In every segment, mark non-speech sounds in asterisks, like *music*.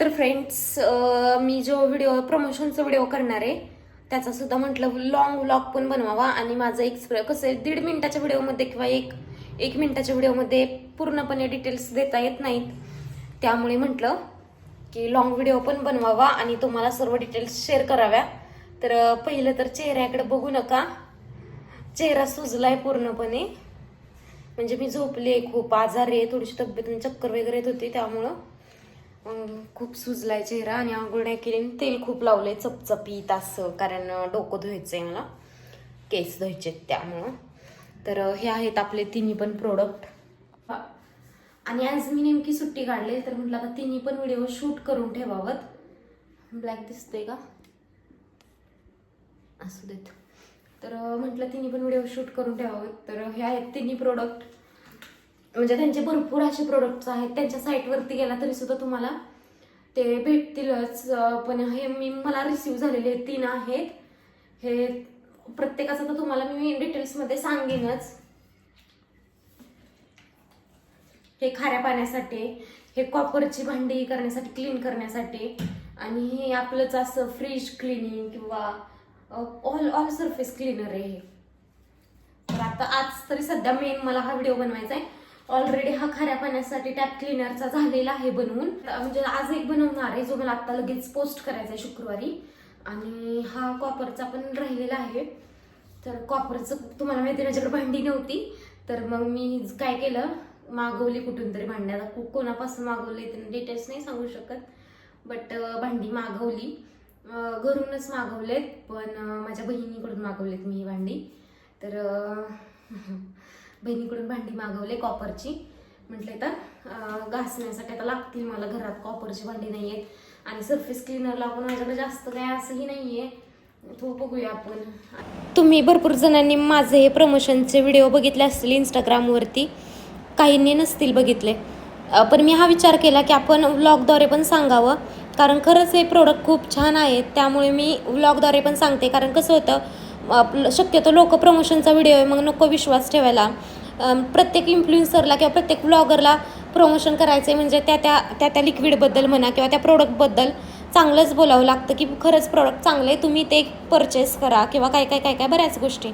तर फ्रेंड्स मी जो video प्रमोशनचा video करणार आहे त्याचा सुद्धा म्हटलं लॉंग व्लॉग पण बनवावा. आणि माझं एक्सप्रे कसं आहे दीड मिनिटाच्या व्हिडिओमध्ये किंवा एक एक मिनिटाच्या व्हिडिओमध्ये पूर्णपणे डिटेल्स देता येत नाहीत. त्यामुळे म्हटलं की लॉंग व्हिडिओ पण बनवावा आणि तुम्हाला सर्व डिटेल्स शेअर कराव्या. तर पहिलं तर चेहऱ्याकडे बघू नका. चेहरा सुजलाय पूर्णपणे. म्हणजे मी झोपली आहे खूप आजारी आहे थोडीशी तब्येत आणि चक्कर वगैरे येत होती त्यामुळं. खूप सुजलाय चेहरा आणि आंघोळ नाही केली आणि तेल खूप लावले चपचपीत असं कारण डोकं डोकं धुवायचंय मला. केस धुवायचे त्यामुळं. तर हे आहेत आपले तिन्ही पण प्रोडक्ट आणि आज मी नेमकी सुट्टी काढली तर म्हटलं आता तिन्ही पण व्हिडिओ शूट करून ठेवावं. ब्लॅक दिसते का? असू देत. तर म्हटलं तिन्ही पण व्हिडिओ शूट करून ठेवावेत तर हे आहेत तिन्ही प्रोडक्ट म्हणजे त्यांचे भरपूर असे प्रोडक्ट्स आहेत. त्यांच्या साईटवरती गेला तरी सुद्धा तुम्हाला ते भेटतीलच. पण हे मी मला रिसीव झालेले तीन आहेत. हे प्रत्येकाचं तर तुम्हाला मी डिटेल्समध्ये सांगेनच. हे खाऱ्या पाण्यासाठी हे कॉपरची भांडी करण्यासाठी क्लीन करण्यासाठी आणि हे आपलंच असं फ्रीज क्लिनिंग किंवा ऑल ऑल सरफेस क्लीनर आहे हे. तर आता आज तरी सध्या मेन मला हा व्हिडिओ बनवायचा आहे ऑलरेडी हा खाऱ्या पाण्यासाठी टॅप क्लिनरचा झालेला आहे बनवून. म्हणजे आज एक बनवणार आहे जो मला आता लगेच पोस्ट करायचा आहे शुक्रवारी. आणि हा कॉपरचा पण राहिलेला आहे. तर कॉपरचं तुम्हाला माहिती आहे, माझ्याकडे भांडी नव्हती. तर मग मी काय केलं मागवली कुठून तरी भांड्याला. कोणापासून मागवले तर डिटेल्स नाही सांगू शकत. बट भांडी मागवली. घरूनच मागवलेत पण माझ्या बहिणीकडून मागवलेत मी ही भांडी. तर *laughs* बहिणीकडून भांडी मागवले कॉपरची म्हटले तर घासण्यासाठी आता लागतील मला घरात कॉपरची भांडी नाही आहेत आणि सरफेस क्लिनर लागून माझ्याकडे जास्त काय असंही नाही आहे तो बघूया आपण. तुम्ही भरपूर जणांनी माझे हे प्रमोशनचे व्हिडिओ बघितले असतील इंस्टाग्रामवरती काहींनी नसतील बघितले. पण मी हा विचार केला की आपण व्लॉगद्वारे पण सांगावं. कारण खरंच हे प्रोडक्ट खूप छान आहेत त्यामुळे मी व्लॉगद्वारे पण सांगते. कारण कसं होतं आपलं शक्यतो लोक प्रमोशनचा व्हिडिओ आहे मग नको विश्वास ठेवायला. प्रत्येक इन्फ्लुएन्सरला किंवा प्रत्येक ब्लॉगरला प्रमोशन करायचं आहे म्हणजे त्या त्या त्या त्या लिक्विडबद्दल म्हणा किंवा त्या प्रोडक्टबद्दल चांगलंच बोलावं लागतं की खरंच प्रोडक्ट चांगलं आहे तुम्ही ते परचेस करा किंवा काय काय काय काय बऱ्याच गोष्टी.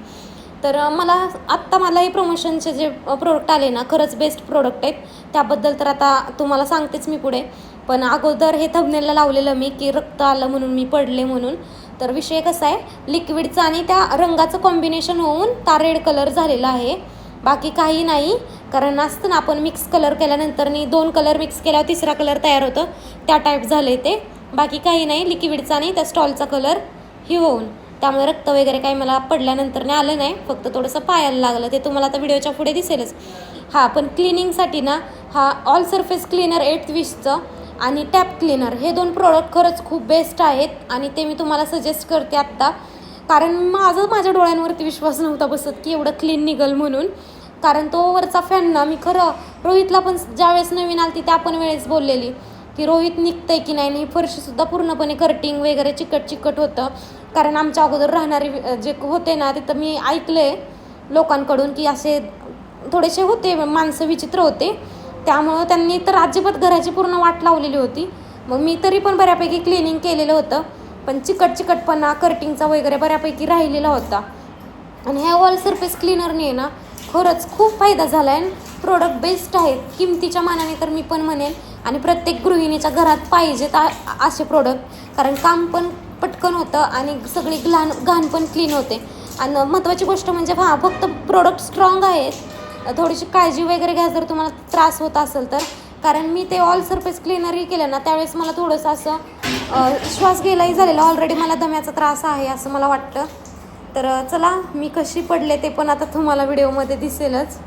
तर मला आत्ता मला हे प्रमोशनचे जे प्रोडक्ट आले ना खरंच बेस्ट प्रोडक्ट आहेत. त्याबद्दल तर आता तुम्हाला सांगतेच मी पुढे. पण अगोदर हे थबनेलला लावलेलं मी की रक्त आलं म्हणून मी पडले म्हणून. तर विषय कसा आहे लिक्विडचा आणि त्या रंगाचं कॉम्बिनेशन होऊन ता रेड कलर झालेला आहे. बाकी काही नाही. कारण असतं ना आपण मिक्स कलर केल्यानंतर नी दोन कलर मिक्स केल्यावर तिसरा कलर तयार होतं. त्या टाईप झाले ते. बाकी काही नाही लिक्विडचा नाही त्या स्टॉलचा कलर ही होऊन. त्यामुळे रक्त वगैरे काही मला पडल्यानंतर नाही आलं नाही. फक्त थोडंसं पायाला लागलं. ते तुम्हाला आता व्हिडिओच्या पुढे दिसेलच. हां पण क्लिनिंगसाठी ना हा ऑल सरफेस क्लीनर एट विशचं आणि टॅप क्लीनर हे दोन प्रोडक्ट खरंच खूप बेस्ट आहेत. आणि ते मी तुम्हाला सजेस्ट करते आत्ता. कारण माझं माझ्या डोळ्यांवरती विश्वास नव्हता बसत की एवढं क्लीन निघल म्हणून. कारण तो वरचा फॅन ना मी खरं रोहितला पण ज्यावेळेस नवीन आलती त्या पण वेळेस बोललेली की रोहित निघतंय की नाही? नाही फरशीसुद्धा पूर्णपणे कर्टिंग वगैरे चिकट चिकट होतं. कारण आमच्या अगोदर राहणारे जे होते ना तिथं मी ऐकलंय लोकांकडून की असे थोडेसे होते माणसं विचित्र होते. त्यामुळं त्यांनी तर अजिबात घराची पूर्ण वाट लावलेली होती. मग मी तरी पण बऱ्यापैकी क्लिनिंग केलेलं होतं. पण चिकट चिकटपणा कर्टिंगचा वगैरे बऱ्यापैकी राहिलेला होता. आणि ह्या वॉल सरफेस क्लिनरने ना खरंच खूप फायदा झाला आहे प्रोडक्ट बेस्ट आहेत. किमतीच्या मानाने तर मी पण म्हणेन. आणि प्रत्येक गृहिणीच्या घरात पाहिजेत आ- असे प्रोडक्ट कारण काम पण पटकन होतं आणि सगळी घाण घाण पण क्लीन होते. आणि महत्त्वाची गोष्ट म्हणजे हा फक्त प्रोडक्ट स्ट्रॉंग आहेत. थोडीशी काळजी वगैरे घ्या जर तुम्हाला त्रास होत असेल तर. कारण मी ते ऑल सरफेस क्लीनरही केलं ना त्यावेळेस मला थोडंसं असं श्वास घ्यायलाही झालेला. ऑलरेडी मला दम्याचा त्रास आहे असं मला वाटतं. तर चला मी कशी पडले ते पण आता तुम्हाला व्हिडिओमध्ये दिसेलच.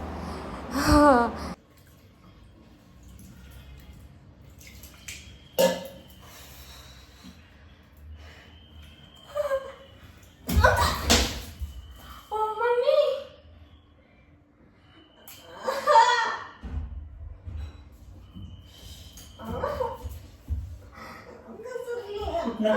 आज.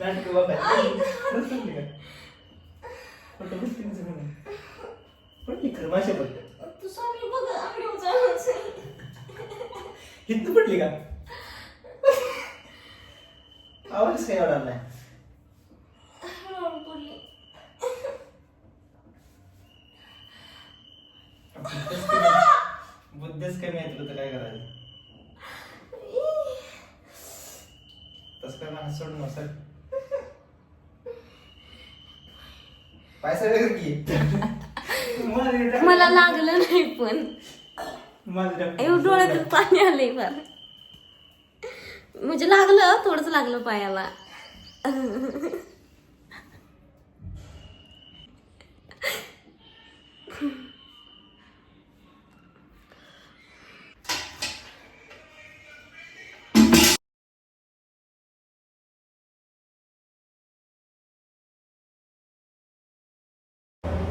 नाटकं बघा. खरंच पडली का? खोटं बोलते ना सगळं. पडली खरं माशा पडल्या तू स्वामी बघ आकडे इथं पडली का आवाज काही एवढा नाही. बुद्धच कमी आहे तुला तर काय करायचं? तसं काय मला सोड मग सर. पैसा वगैरे की. माझ्या- मला लागलं नाही पण. माझ्या एवढं डोळ्यात पाणी आलंय फार म्हणजे लागलं थोडंच लागलं पायाला.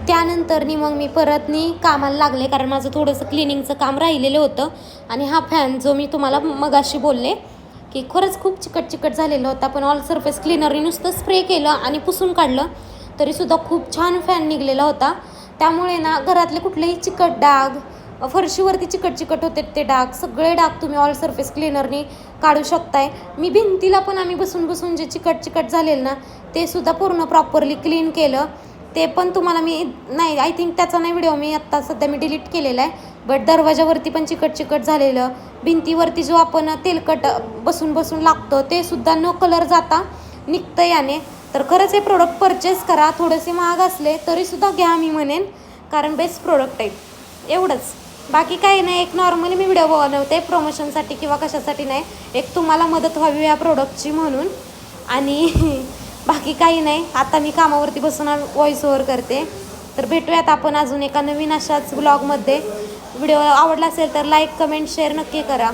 त्यानंतरनी मग मी परतनी कामाला लागले कारण माझं थोडंसं क्लिनिंगचं काम राहिलेलं होतं. आणि हा फॅन जो मी तुम्हाला मगाशी बोलले की खरंच खूप चिकट चिकट झालेलं होता. पण ऑल सरफेस क्लिनरने नुसतं स्प्रे केलं आणि पुसून काढलं तरीसुद्धा खूप छान फॅन निघलेला होता. त्यामुळे ना घरातले कुठलेही चिकट डाग फरशीवरती चिकट चिकट होते ते डाग सगळे डाग तुम्ही ऑल सरफेस क्लिनरने काढू शकताय. मी भिंतीला पण आम्ही बसून बसून जे चिकट चिकट झालेलं ना ते सुद्धा पूर्ण प्रॉपरली क्लीन केलं. ते पण तुम्हाला मी नाही आय थिंक त्याचा नाही व्हिडिओ मी आत्ता सध्या मी डिलीट केलेला आहे. बट दरवाजावरती पण चिकट चिकट झालेलं. भिंतीवरती जो आपण तेलकट बसून बसून लागतो ते सुद्धा न कलर जाता निघतं याने. तर खरंच हे प्रोडक्ट परचेस करा. थोडेसे महाग असले तरीसुद्धा घ्या मी म्हणेन. कारण बेस्ट प्रोडक्ट आहे. एवढंच. बाकी काही नाही. एक नॉर्मली मी व्हिडिओ बनवते प्रमोशनसाठी किंवा कशासाठी नाही. एक तुम्हाला मदत व्हावी या प्रोडक्टची म्हणून. आणि *laughs* बाकी काही नाही. आता मी कामावरती बसून व्हॉइस ओव्हर करते. तर भेटूयात आपण अजून एका नवीन अशाच ब्लॉगमध्ये व्हिडिओ आवडला असेल तर लाईक कमेंट शेअर नक्की करा.